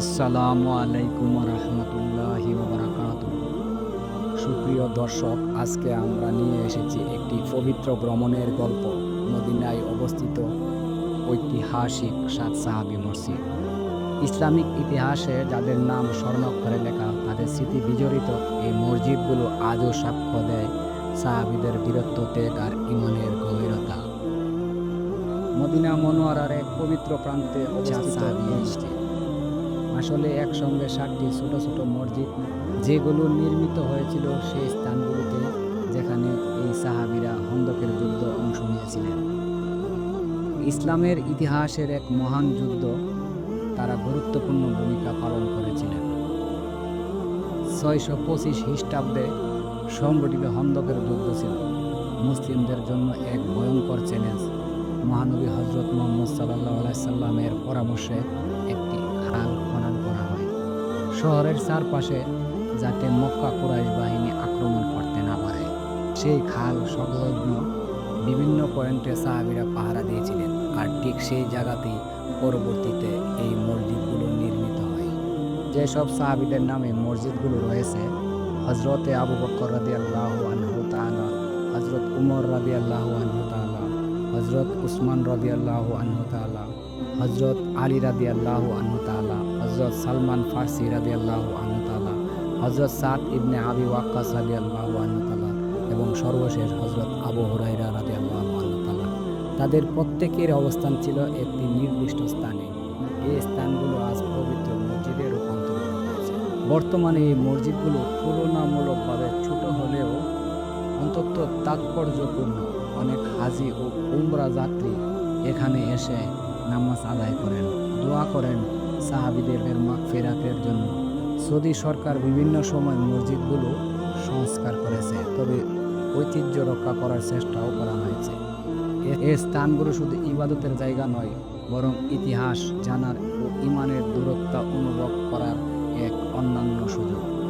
আসসালামু আলাইকুম রহমতুল্লাহি বারাকাত সুপ্রিয় দর্শক আজকে আমরা নিয়ে এসেছি একটি পবিত্র ভ্রমণের গল্প। মদিনায় অবস্থিত ঐতিহাসিক সাত সাহাবি মসজিদ। ইসলামিক ইতিহাসে যাদের নাম স্বর্ণাক্ষরে লেখা তাদের স্মৃতি বিজড়িত এই মসজিদগুলো আজও সাক্ষ্য দেয় সাহাবিদের বীরত্ব ত্যাগ আর ইমানের গভীরতা। মদিনা মনোয়ারার এক পবিত্র প্রান্তে অবস্থিত এই মসজিদ। আসলে একসঙ্গে ষাটটি ছোট ছোট মসজিদ, যেগুলো নির্মিত হয়েছিল সেই স্থানগুলোতে, যেখানে এই সাহাবিরা হন্দকের যুদ্ধ অংশ নিয়েছিলেন। ইসলামের ইতিহাসের এক মহান যুদ্ধ তারা গুরুত্বপূর্ণ ভূমিকা পালন করেছিলেন। ছয়শো পঁচিশ খ্রিস্টাব্দে সংগঠিত হন্দকের যুদ্ধ ছিল। মুসলিমদের জন্য এক ভয়ঙ্কর চ্যালেঞ্জ। মহানবী হজরত মোহাম্মদ সাল্লাহ আলাইসাল্লামের পরামর্শে খাল খনন করা হয়। শহরের চারপাশে যাতে মক্কা কুরাইশ বাহিনী আক্রমণ করতে না পারে। সেই খাল সংলগ্ন বিভিন্ন পয়েন্টে সাহাবিরা পাহারা দিয়েছিলেন। আর ঠিক সেই জায়গাতেই পরবর্তীতে এই মসজিদগুলো নির্মিত হয়। যেসব সাহাবিদের নামে মসজিদগুলো রয়েছে হজরতে আবু বকর রাদি আল্লাহ আনহু তাআলা হজরত উমর রাদি আল্লাহ আনহু তাআলা হজরত উসমান রাদি আল্লাহ আনহু তাআলা হজরত আলী রাদি আল্লাহ আনহু তাআলা হজরত সালমান ফার্সি রাদি আল্লাহ আনহু তাআলা হজরত সাদ ইবনে আবি ওয়াক্কাস রাদি আল্লাহ আনহু তাআলা এবং সর্বশেষ হজরত আবু হুরাইরা রাদি আল্লাহ আনহু তাআলা। তাদের প্রত্যেকের অবস্থান ছিল একটি নির্দিষ্ট স্থানে। এই স্থানগুলো আজ পবিত্র মসজিদে রূপান্তরিত হয়েছে। বর্তমানে এই মসজিদগুলো তুলনামূলকভাবে ছোট হলেও অন্তত তাৎপর্যপূর্ণ। অনেক হাজি ও উমরা যাত্রী এখানে এসে নামাজ আদায় করেন, দোয়া করেন সাহাবিদের ফেরাতের জন্য। সৌদি সরকার বিভিন্ন সময় মসজিদগুলো সংস্কার করেছে, তবে ঐতিহ্য রক্ষা করার চেষ্টাও করা হয়েছে। এ- স্থানগুলো শুধু ইবাদতের জায়গা নয়, বরং ইতিহাস, জানার ও ইমানের দূরত্ব অনুভব করার এক অন্যান্য সুযোগ।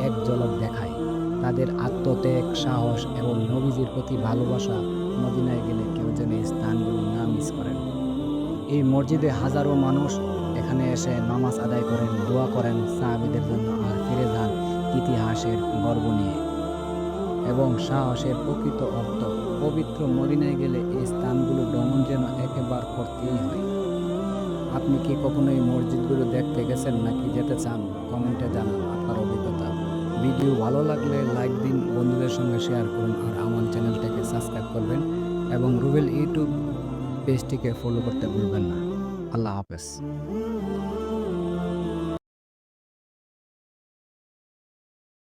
এক ঝলক দেখায়। তাদের আত্মত্যাগ, সাহস এবং নবীজির প্রতি ভালোবাসা মদিনায় গেলে কেউ যেন এই স্থানগুলো না মিস করেন। এই মসজিদে হাজারো মানুষ এখানে এসে নামাজ আদায় করেন, দোয়া করেন, সাহাবিদের জন্য আর ফিরে যান ইতিহাসের গর্ব নিয়ে। এবং সাহসের প্রকৃত অর্থ, পবিত্র মদিনায় গেলে এই স্থানগুলো ভ্রমণ যেন একেবার করতেই হয়। আপনি কি কখনো এই মসজিদগুলো দেখতে গেছেন নাকি যেতে চান? কমেন্টে জানান আপনার ভিডিও ভালো লাগলে লাইক দিন, বন্ধুদের সঙ্গে শেয়ার করুন আর আমার চ্যানেলটাকে সাবস্ক্রাইব করবেন এবং রুবেল ইউটিউব পেজটিকে ফলো করতে ভুলবেন না। আল্লাহ হাফেজ।